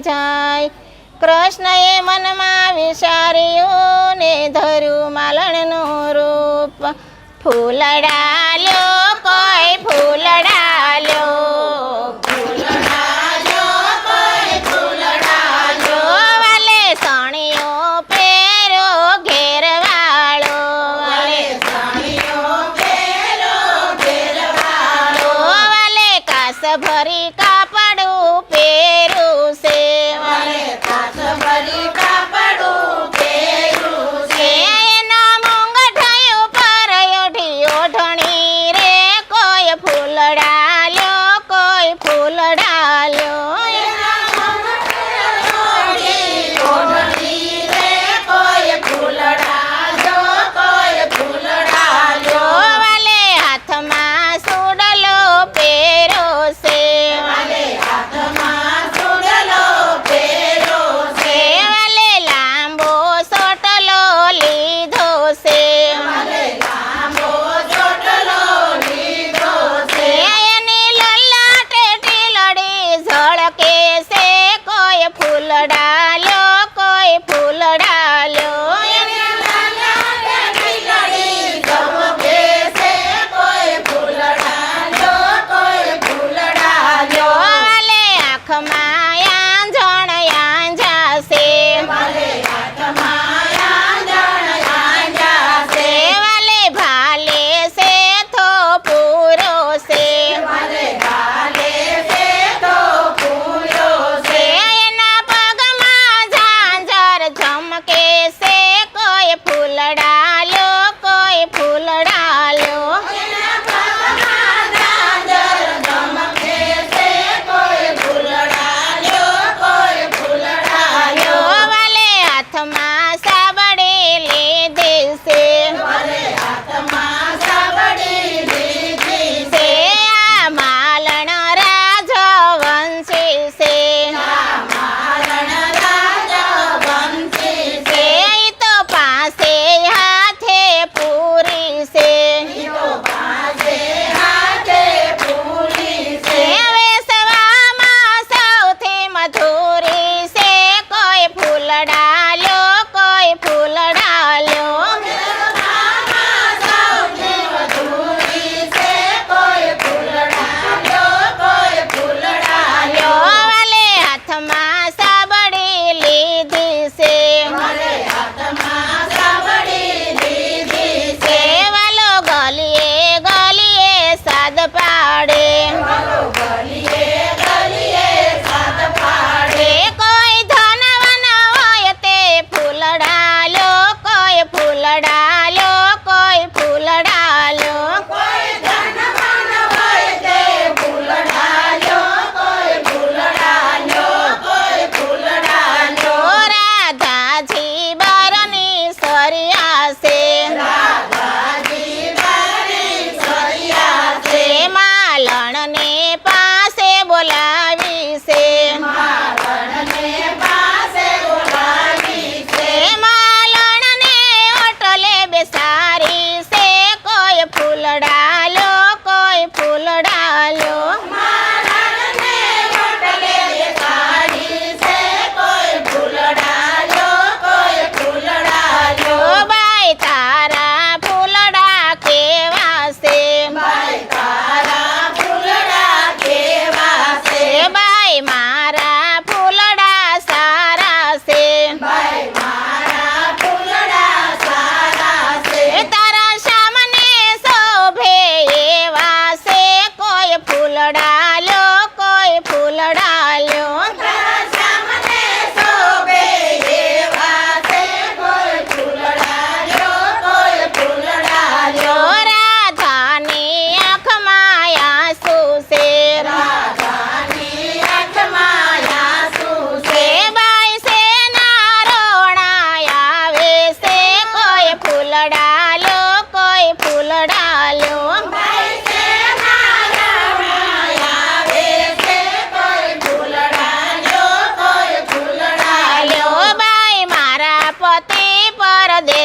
જાય. કૃષ્ણએ મનમાં વિચાર્યું ને ધર્યું માલણનું રૂપ. ફૂલડાલ્યો કોઈ ફૂલડાલ્યો. ભરી કા colorado.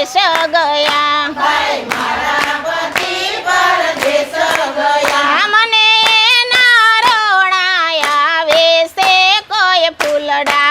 પરદેશ ગયા મને નારોણા આવે છે કોઈ ફૂલડા.